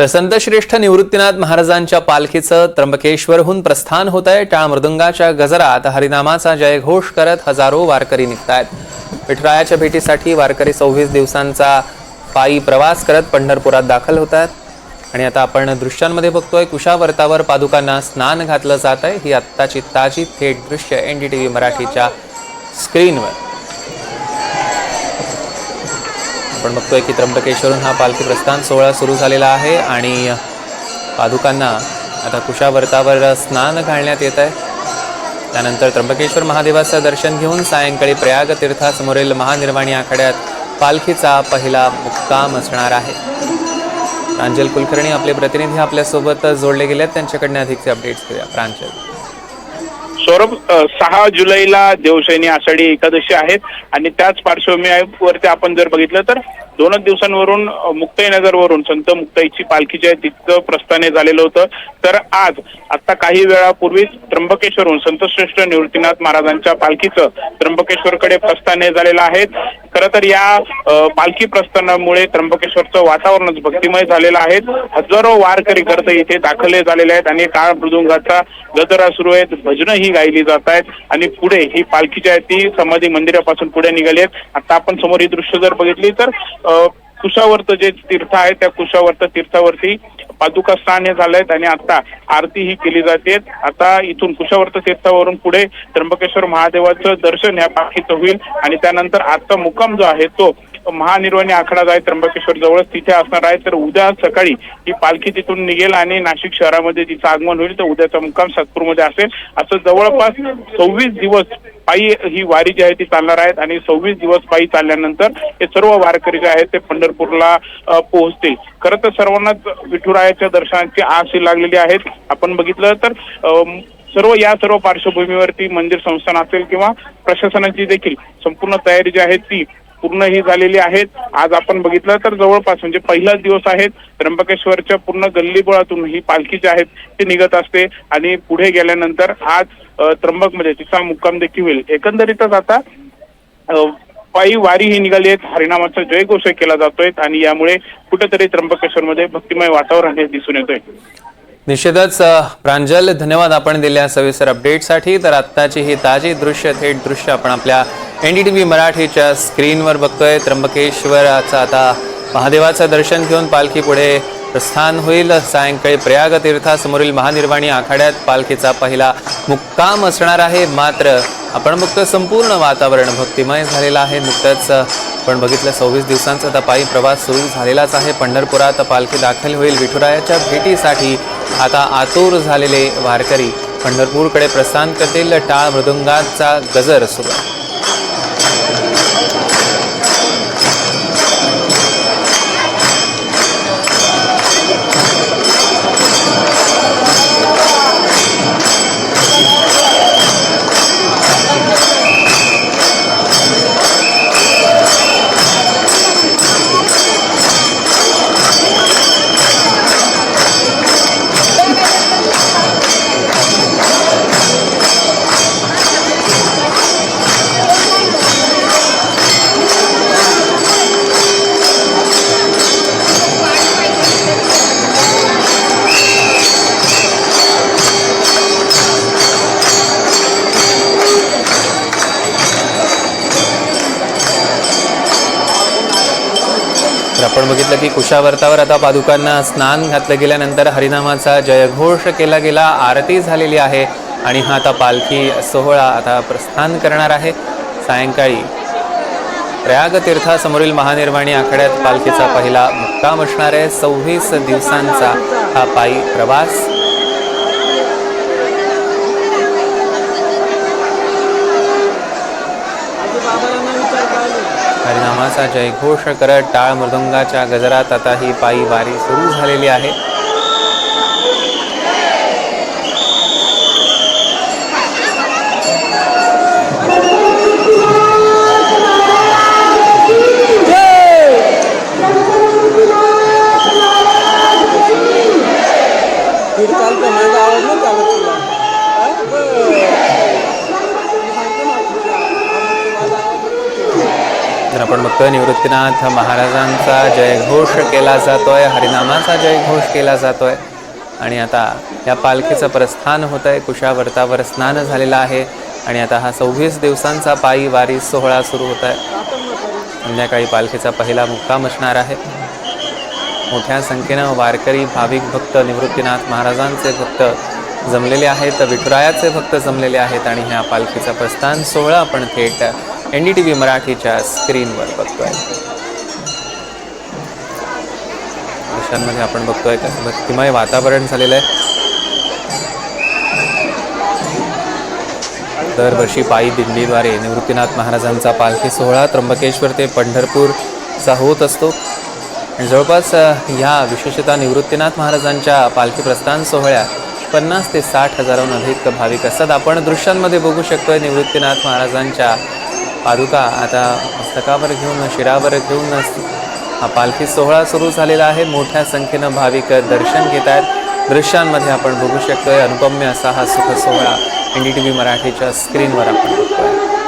तर संतश्रेष्ठ निवृत्तीनाथ महाराजांच्या पालखीचं त्र्यंबकेश्वरहून प्रस्थान होत आहे. टाळ मृदुंगाच्या गजरात हरिनामाचा जयघोष करत हजारो वारकरी निघतायत. विठरायाच्या भेटीसाठी वारकरी सव्वीस दिवसांचा पायी प्रवास करत पंढरपुरात दाखल होत आहेत आणि आता आपण दृश्यांमध्ये बघतोय कुशावर्तावर पादुकांना स्नान घातलं जात आहे ही आत्ताची ताजी थेट दृश्य एन डी टी व्ही मराठीच्या स्क्रीनवर. आपण बघतोय की त्र्यंबकेश्वरून हा पालखी प्रस्थान सोहळा सुरू झालेला आहे आणि पादुकांना आता कुशावर्तावर स्नान घालण्यात येत आहे. त्यानंतर त्र्यंबकेश्वर महादेवाचं दर्शन घेऊन सायंकाळी प्रयाग तीर्थासमोरील महानिर्वाणी आखाड्यात पालखीचा पहिला मुक्काम असणार आहे. प्रांजल कुलकर्णी आपले प्रतिनिधी आपल्यासोबत जोडले गेले आहेत त्यांच्याकडनं अधिकचे अपडेट्स घेऊया. प्रांजल. सौरभ सहा जुलैला देवशैनी आषाढी एकादशी आहेत आणि त्याच पार्श्वभूमीवरती आपण जर बघितलं तर दोनच दिवसांवरून मुक्ताईनगरवरून संत मुक्ताईची पालखी जी आहे तिथं प्रस्थाने झालेलं होतं. तर आज आता काही वेळापूर्वी त्र्यंबकेश्वरहून संतश्रेष्ठ निवृत्तीनाथ महाराजांच्या पालखीचं त्र्यंबकेश्वरकडे प्रस्थान झालेलं आहे. खरं तर या पालखी प्रस्थानामुळे त्र्यंबकेश्वरचं वातावरणच भक्तिमय झालेलं आहे. हजारो वारकरी करत इथे दाखल झालेले आहेत आणि काळ मृदुंगाचा गजरा सुरू आहेत. भजनं ही गायली जात आहेत आणि पुढे ही पालखी जी आहे ती समाधी मंदिरापासून पुढे निघाली आहेत. आता आपण समोर ही दृश्य जर बघितली तर कुशावर्त जे तीर्थ आहे त्या कुशावर्त तीर्थावरती पादुका स्नान हे झालंय आणि आता आरती ही केली जाते. आता इथून कुशावर्त तीर्थावरून पुढे त्र्यंबकेश्वर महादेवाचं दर्शन या पाठीचं होईल आणि त्यानंतर आजचा मुक्काम जो आहे तो महानिर्वाणी आखाडा जो आहे त्र्यंबकेश्वर जवळच तिथे असणार आहे. तर उद्या सकाळी ही पालखी तिथून निघेल आणि नाशिक शहरामध्ये तिचं आगमन होईल. तर उद्याचा मुक्काम सातपूरमध्ये असेल. असं जवळपास सव्वीस दिवस पायी ही वारी जी आहे ती चालणार आहेत आणि सव्वीस दिवस पायी चालल्यानंतर हे सर्व वारकरी जे आहेत ते पंढरपूरला पोहोचतील. खरं तर सर्वांनाच विठुरायाच्या दर्शनाची आस ही लागलेली आहेत. आपण बघितलं तर सर्व या सर्व पार्श्वभूमीवरती मंदिर संस्थान असेल किंवा प्रशासनाची देखील संपूर्ण तयारी जी आहे ती पूर्ण ही झालेली आहेत. आज आपण बघितलं तर जवळपास म्हणजे पहिलाच दिवस आहेत. त्र्यंबकेश्वरच्या पूर्ण गल्लीबोळातून ही पालखी जी आहेत ती निघत असते. आणि पुढे गेल्यानंतर आज त्र्यंबकमध्ये म्हणजे तिचा मुक्काम देखील होईल. एकंदरीतच आता पायी वारी ही निघाली आहेत. हरिनामाचा जयघोष केला जातोय. आणि यामुळे कुठेतरी त्र्यंबकेश्वरमध्ये भक्तिमय वातावरण हे दिसून येतोय. निश्चितच प्रांजल धन्यवाद आपण दिल्या सविस्तर अपडेटसाठी तर आत्ताची ही ताजी दृश्य थेट दृश्य आपण आपल्या एन डी टी व्ही मराठीच्या स्क्रीनवर बघतोय त्र्यंबकेश्वराचं. आता महादेवाचं दर्शन घेऊन पालखी पुढे प्रस्थान होईल. सायंकाळी प्रयाग तीर्थासमोरील महानिर्वाणी आखाड्यात पालखीचा पहिला मुक्काम असणार आहे. मात्र आपण बघतो संपूर्ण वातावरण भक्तिमय झालेलं आहे. नुकतंच पण आपण बघितलं सव्वीस दिवसांचा तपाई पायी प्रवास सुरू झालेलाच आहे. पंढरपुरात पालखी दाखल होईल. विठुरायाच्या भेटीसाठी आता आतुर झालेले वारकरी पंढरपूरकडे प्रस्थान करतील. टाळ मृदुंगाचा गजर सुरू. आपण बघितलं की कुशावर्तावर आता पादुकांना स्नान घातलं गेल्यानंतर हरिनामाचा जयघोष केला गेला आरती झालेली आहे आणि हा आता पालखी सोहळा आता प्रस्थान करणार आहे. सायंकाळी प्रयाग तीर्थासमोरील महानिर्वाणी आखाड्यात पालखीचा पहिला मुक्काम असणार आहे. सव्वीस दिवसांचा हा पायी प्रवास. हरिनामाचा जयघोष करत टाळ मृदुंगाच्या गजरात आता ही पायी वारी सुरू झालेली आहे. आपण बघतोय निवृत्तीनाथ महाराजांचा जयघोष केला जातोय हरिनामाचा जयघोष केला जातोय. आणि आता या पालखीचं प्रस्थान होत आहे कुशावर्तावर स्नान झालेलं आहे. आणि आता हा सव्वीस दिवसांचा पायी वारी सोहळा सुरू होत आहे संध्याकाळी पालखीचा पहिला मुक्काम असणार आहे. मोठ्या संख्येनं वारकरी भाविक भक्त निवृत्तीनाथ महाराजांचे भक्त जमलेले आहेत विठुरायाचे भक्त जमलेले आहेत. आणि ह्या पालखीचा प्रस्थान सोहळा आपण थेट एन डी टी व्ही मराठीच्या स्क्रीनवर बघतोय. दृश्यांमध्ये आपण बघतोय कसं भक्तिमय वातावरण झालेलं आहे. दरवर्षी पायी दिंडीद्वारे निवृत्तीनाथ महाराजांचा पालखी सोहळा त्र्यंबकेश्वर ते पंढरपूरचा होत असतो. आणि जवळपास ह्या विशेषतः निवृत्तीनाथ महाराजांच्या पालखी प्रस्थान सोहळ्यात पन्नास ते साठ हजाराहून अधिक भाविक असतात. आपण दृश्यांमध्ये बघू शकतोय निवृत्तीनाथ महाराजांच्या पादुका आता मस्तकावर घेऊन शिरावर घेऊन हा पालखी सोहळा सुरू झालेला आहे. मोठ्या संख्येनं भाविक दर्शन घेत आहेत. दृश्यांमध्ये आपण बघू शकतोय अनुपम्य असा हा सुख सोहळा. एन डी टी व्ही मराठीच्या स्क्रीनवर आपण बघतोय.